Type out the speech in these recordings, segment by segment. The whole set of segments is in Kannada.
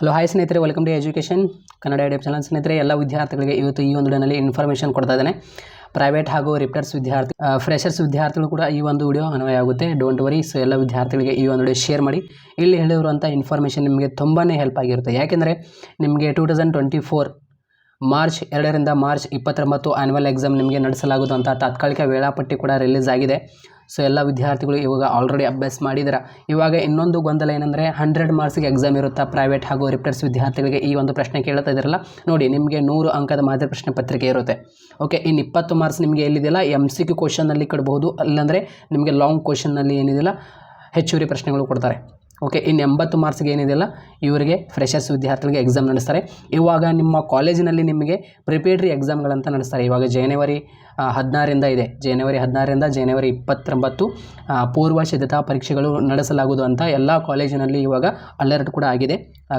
ಹಲೋ ಹಾಯ್ ಸ್ನೇಹಿತರೆ welcome to education Kannada YouTube channel ಸ್ನೇಹಿತರೆ, ಎಲ್ಲ ವಿದ್ಯಾರ್ಥಿಗಳಿಗೆ ಇವತ್ತು ಈ ಒಂದು ವಿಡಿಯೋನಲ್ಲಿ ಇನ್ಫಾರ್ಮೇಷನ್ ಕೊಡ್ತಾ ಇದ್ದೇನೆ. ಪ್ರೈವೇಟ್ ಹಾಗೂ ರಿಪ್ಟರ್ಸ್ ವಿದ್ಯಾರ್ಥಿ ಫ್ರೆಷರ್ಸ್ ವಿದ್ಯಾರ್ಥಿಗಳು ಕೂಡ ಈ ಒಂದು ವಿಡಿಯೋ ಅನ್ವಯ ಆಗುತ್ತೆ. ಡೋಂಟ್ ವರಿ ಸೊ ಎಲ್ಲ ವಿದ್ಯಾರ್ಥಿಗಳಿಗೆ ಈ ಒಂದು ವಿಡಿಯೋ ಶೇರ್ ಮಾಡಿ. ಇಲ್ಲಿ ಹೇಳಿರುವಂಥ ಇನ್ಫಾರ್ಮೇಷನ್ ನಿಮಗೆ ತುಂಬಾ ಹೆಲ್ಪ್ ಆಗಿರುತ್ತೆ. ಯಾಕೆಂದರೆ ನಿಮಗೆ two thousand twenty four March ಎರಡರಿಂದ ಮಾರ್ಚ್ ಇಪ್ಪತ್ತೊಂಬತ್ತು ಆನ್ಯುವಲ್ ಎಕ್ಸಾಮ್ ನಿಮಗೆ ನಡೆಸಲಾಗುವುದು ಅಂತ ತಾತ್ಕಾಲಿಕ ವೇಳಾಪಟ್ಟಿ ಕೂಡ ರಿಲೀಸ್ ಆಗಿದೆ. ಸೊ ಎಲ್ಲ ವಿದ್ಯಾರ್ಥಿಗಳು ಇವಾಗ ಆಲ್ರೆಡಿ ಅಭ್ಯಾಸ ಮಾಡಿದ್ದಾರೆ ಇವಾಗ ಇನ್ನೊಂದು ಗೊಂದಲ ಏನಂದರೆ ಹಂಡ್ರೆಡ್ ಮಾರ್ಕ್ಸಿಗೆ ಎಕ್ಸಾಮ್ ಇರುತ್ತಾ ಪ್ರೈವೇಟ್ ಹಾಗೂ ರಿಪ್ಟರ್ಸ್ ವಿದ್ಯಾರ್ಥಿಗಳಿಗೆ ಈ ಒಂದು ಪ್ರಶ್ನೆ ಕೇಳ್ತಾ ಇದ್ದಾರಲ್ಲ? ನೋಡಿ, ನಿಮಗೆ ನೂರು ಅಂಕದ ಮಾದರಿ ಪ್ರಶ್ನೆ ಪತ್ರಿಕೆ ಇರುತ್ತೆ. ಓಕೆ ಇನ್ನು ಇಪ್ಪತ್ತು ಮಾರ್ಕ್ಸ್ ನಿಮಗೆ ಎಲ್ಲಿದೆಯಲ್ಲ? ಎಂ ಸಿ ಕ್ಯೂ ಕ್ವಶನ್ನಲ್ಲಿ ಕಟ್ಬೋದು ಅಲ್ಲಂದರೆ ನಿಮಗೆ ಲಾಂಗ್ ಕ್ವಶನ್ನಲ್ಲಿ ಏನಿದೆಯಲ್ಲ? ಹೆಚ್ಚುವರಿ ಪ್ರಶ್ನೆಗಳು ಕೊಡ್ತಾರೆ. ಓಕೆ ಇನ್ನು ಎಂಬತ್ತು ಮಾರ್ಕ್ಸ್ಗೆ ಏನಿದೆಯಲ್ಲ? ಇವರಿಗೆ ಫ್ರೆಷರ್ಸ್ ವಿದ್ಯಾರ್ಥಿಗಳಿಗೆ ಎಕ್ಸಾಮ್ ನಡೆಸ್ತಾರೆ. ಇವಾಗ ನಿಮ್ಮ ಕಾಲೇಜಿನಲ್ಲಿ ನಿಮಗೆ ಪ್ರಿಪೇಡ್ರಿ ಎಕ್ಸಾಮ್ಗಳಂತ ನಡೆಸ್ತಾರೆ. ಇವಾಗ ಜನವರಿ ಹದಿನಾರರಿಂದ ಇದೆ. ಜನವರಿ ಹದಿನಾರರಿಂದ ಜನವರಿ ಇಪ್ಪತ್ತೊಂಬತ್ತು ಪೂರ್ವ ಸಿದ್ಧತಾ ಪರೀಕ್ಷೆಗಳು ನಡೆಸಲಾಗುವುದು ಅಂತ ಎಲ್ಲ ಕಾಲೇಜಿನಲ್ಲಿ ಇವಾಗ ಅಲರ್ಟ್ ಕೂಡ ಆಗಿದೆ.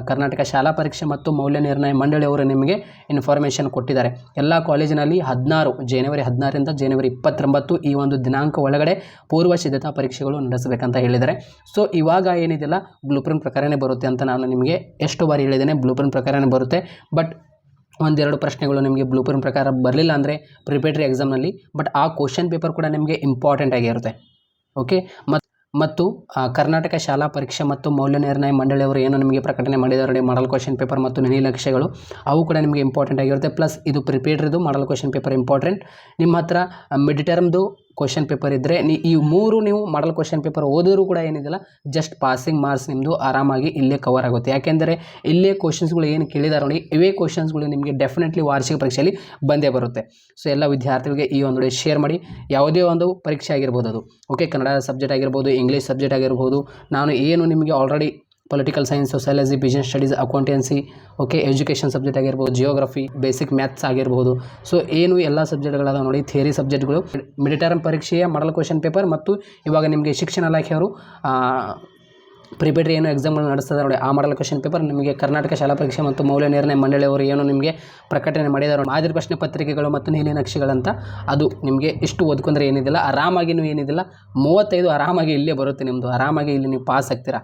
ಕರ್ನಾಟಕ ಶಾಲಾ ಪರೀಕ್ಷೆ ಮತ್ತು ಮೌಲ್ಯ ನಿರ್ಣಯ ಮಂಡಳಿಯವರು ನಿಮಗೆ ಇನ್ಫಾರ್ಮೇಷನ್ ಕೊಟ್ಟಿದ್ದಾರೆ. ಎಲ್ಲ ಕಾಲೇಜಿನಲ್ಲಿ ಹದಿನಾರು ಜನವರಿ ಹದಿನಾರರಿಂದ ಜನವರಿ ಇಪ್ಪತ್ತೊಂಬತ್ತು ಈ ಒಂದು ದಿನಾಂಕ ಒಳಗಡೆ ಪೂರ್ವ ಸಿದ್ಧತಾ ಪರೀಕ್ಷೆಗಳು ನಡೆಸಬೇಕಂತ ಹೇಳಿದ್ದಾರೆ. ಸೊ ಇವಾಗ ಏನಿದೆಲ್ಲ ಬ್ಲೂ ಪ್ರಿಂಟ್ ಪ್ರಕಾರನೇ ಬರುತ್ತೆ ಅಂತ ನಾನು ನಿಮಗೆ ಎಷ್ಟು ಬಾರಿ ಹೇಳಿದ್ದೇನೆ ಬ್ಲೂ ಪ್ರಿಂಟ್ ಪ್ರಕಾರನೇ ಬರುತ್ತೆ. ಬಟ್ ಒಂದೆರಡು ಪ್ರಶ್ನೆಗಳು ನಿಮಗೆ ಬ್ಲೂ ಪ್ರಿಂಟ್ ಪ್ರಕಾರ ಬರಲಿಲ್ಲ ಅಂದರೆ ಪ್ರಿಪೇಟ್ರಿ ಎಕ್ಸಾಮ್ನಲ್ಲಿ ಬಟ್ ಆ ಕ್ವಶನ್ ಪೇಪರ್ ಕೂಡ ನಿಮಗೆ ಇಂಪಾರ್ಟೆಂಟ್ ಆಗಿರುತ್ತೆ ಓಕೆ ಮತ್ತು ಮತ್ತು ಕರ್ನಾಟಕ ಶಾಲಾ ಪರೀಕ್ಷೆ ಮತ್ತು ಮೌಲ್ಯ ನಿರ್ಣಯ ಮಂಡಳಿಯವರು ಏನು ನಿಮಗೆ ಪ್ರಕಟಣೆ ಮಾಡಿದ್ದಾರೆ ಮಾಡಲ್ ಕ್ವಶನ್ ಪೇಪರ್ ಮತ್ತು ನೀಲಕ್ಷೆಗಳು ಅವು ಕೂಡ ನಿಮಗೆ ಇಂಪಾರ್ಟೆಂಟ್ ಆಗಿರುತ್ತೆ. ಪ್ಲಸ್ ಇದು ಪ್ರಿಪೇರ್ಡ್ರಿದು ಮಾಡಲ್ ಕ್ವಶನ್ ಪೇಪರ್ ಇಂಪಾರ್ಟೆಂಟ್ ನಿಮ್ಮ ಹತ್ರ ಮಿಡ್ ಟರ್ಮ್ದು ಕ್ವಶನ್ ಪೇಪರ್ ಇದ್ದರೆ ನೀ, ಈ ಮೂರು ನೀವು ಮಾಡಲ್ ಕ್ವಶನ್ ಪೇಪರ್ ಓದಿದ್ರು ಕೂಡ ಏನಿದೆಯಲ್ಲ ಜಸ್ಟ್ ಪಾಸಿಂಗ್ ಮಾರ್ಕ್ಸ್ ನಿಮ್ಮದು ಆರಾಮಾಗಿ ಇಲ್ಲೇ ಕವರ್ ಆಗುತ್ತೆ. ಯಾಕೆಂದರೆ ಇಲ್ಲೇ ಕ್ವಶನ್ಸ್ಗಳು ಏನು ಕೇಳಿದಾರೆ ನೋಡಿ, ಇವೇ ಕ್ವಶನ್ಸ್ಗಳು ನಿಮಗೆ ಡೆಫಿನೆಟ್ಲಿ ವಾರ್ಷಿಕ ಪರೀಕ್ಷೆಯಲ್ಲಿ ಬಂದೇ ಬರುತ್ತೆ. ಸೊ ಎಲ್ಲ ವಿದ್ಯಾರ್ಥಿಗಳಿಗೆ ಈ ಒಂದು ಶೇರ್ ಮಾಡಿ. ಯಾವುದೇ ಒಂದು ಪರೀಕ್ಷೆ ಆಗಿರ್ಬೋದು ಅದು. ಓಕೆ ಕನ್ನಡ ಸಬ್ಜೆಕ್ಟ್ ಆಗಿರ್ಬೋದು ಇಂಗ್ಲೀಷ್ ಸಬ್ಜೆಕ್ಟ್ ಆಗಿರ್ಬೋದು, ನಾನು ಏನು ನಿಮಗೆ already political science sociology business studies accountancy okay education subject ಆಗಿರ್ಬೋದು ಜಿಯೋಗ್ರಫಿ ಬೇಸಿಕ್ ಮ್ಯಾಥ್ಸ್ ಆಗಿರ್ಬೋದು. ಸೊ ಏನು ಎಲ್ಲ ಸಬ್ಜೆಕ್ಟ್ಗಳಾದ ನೋಡಿ ಥಿಯರಿ ಸಬ್ಜೆಕ್ಟ್ಗಳು ಮಿಡಿಟರಮ್ ಪರೀಕ್ಷೆಯ ಮಾಡಲ್ ಕ್ವಶನ್ ಪೇಪರ್ ಮತ್ತು ಇವಾಗ ನಿಮಗೆ ಶಿಕ್ಷಣ ಇಲಾಖೆಯವರು ಪ್ರಿಪೇಟರಿ ಏನು ಎಕ್ಸಾಮ್ಗಳು ನಡೆಸ್ತಾರೆ ನೋಡಿ ಆ ಮಾಡಲ್ ಕ್ವಶನ್ ಪೇಪರ್ ನಿಮಗೆ ಕರ್ನಾಟಕ ಶಾಲಾ ಪರೀಕ್ಷೆ ಮತ್ತು ಮೌಲ್ಯ ನಿರ್ಣಯ ಮಂಡಳಿಯವರು ಏನು ನಿಮಗೆ ಪ್ರಕಟಣೆ ಮಾಡಿದ್ದಾರೆ ನೋಡಿ, ಮಾದರಿ ಪ್ರಶ್ನೆ ಪತ್ರಿಕೆಗಳು ಮತ್ತು ನೀಲಿ ನಕ್ಷೆಗಳಂತ ಅದು ನಿಮಗೆ ಇಷ್ಟು ಓದ್ಕೊಂಡ್ರೆ ಏನಿದಿಲ್ಲ ಆರಾಮಾಗಿ ನೀವು ಏನಿದಿಲ್ಲ ಮೂವತ್ತೈದು ಆರಾಮಾಗಿ ಇಲ್ಲೇ ಬರುತ್ತೆ ನಿಮ್ಮದು ಆರಾಮಾಗಿ ಇಲ್ಲಿ ನೀವು ಪಾಸ್ ಆಗ್ತೀರಾ.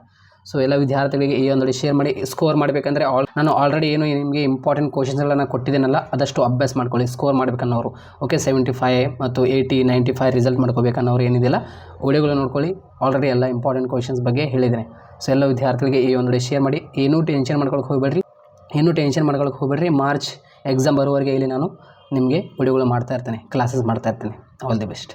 ಸೊ ಎಲ್ಲ ವಿದ್ಯಾರ್ಥಿಗಳಿಗೆ ಈ ಒಂದು ಶೇರ್ ಮಾಡಿ ಸ್ಕೋರ್ ಮಾಡಬೇಕಂದ್ರೆ ಆಲ್ ನಾನು ಆಲ್ರೆಡಿ ಏನು ನಿಮಗೆ ಇಂಪಾರ್ಟೆಂಟ್ ಕ್ವಶನ್ಸ್ಗಳನ್ನು ಕೊಟ್ಟಿದ್ದೇನಲ್ಲ, ಅದಷ್ಟು ಅಭ್ಯಾಸ ಮಾಡ್ಕೊಳ್ಳಿ ಸ್ಕೋರ್ ಮಾಡಬೇಕನ್ನೋರು. ಓಕೆ ಸೆವೆಂಟಿ ಫೈವ್ ಮತ್ತು ಏಯ್ಟಿ ನೈಂಟಿ ಫೈವ್ ರಿಸಲ್ಟ್ ಮಾಡ್ಕೋಬೇಕನ್ನೋರು ಏನಿದೆಯಲ್ಲ ವಿಡಿಯೋಗಳು ನೋಡ್ಕೊಳ್ಳಿ ಆಲ್ರೆಡಿ ಎಲ್ಲ ಇಂಪಾರ್ಟೆಂಟ್ ಕ್ವಶನ್ಸ್ ಬಗ್ಗೆ ಹೇಳಿದ್ದೇನೆ. ಸೊ ಎಲ್ಲ ವಿದ್ಯಾರ್ಥಿಗಳಿಗೆ ಈ ಒಂದು ಶೇರ್ ಮಾಡಿ, ಏನೂ ಟೆನ್ಷನ್ ಮಾಡ್ಕೊಳಕ್ಕೆ ಹೋಗಬೇಡ್ರಿ. ಏನೂ ಟೆನ್ಷನ್ ಮಾಡ್ಕೊಳಕ್ಕೆ ಹೋಗಬೇಡ್ರಿ ಮಾರ್ಚ್ ಎಕ್ಸಾಮ್ ಬರುವವರೆಗೆ ಇಲ್ಲಿ ನಾನು ನಿಮಗೆ ವಿಡಿಯೋಗಳು ಮಾಡ್ತಾ ಇರ್ತೇನೆ ಕ್ಲಾಸಸ್ ಮಾಡ್ತಾ ಇರ್ತೇನೆ. All the best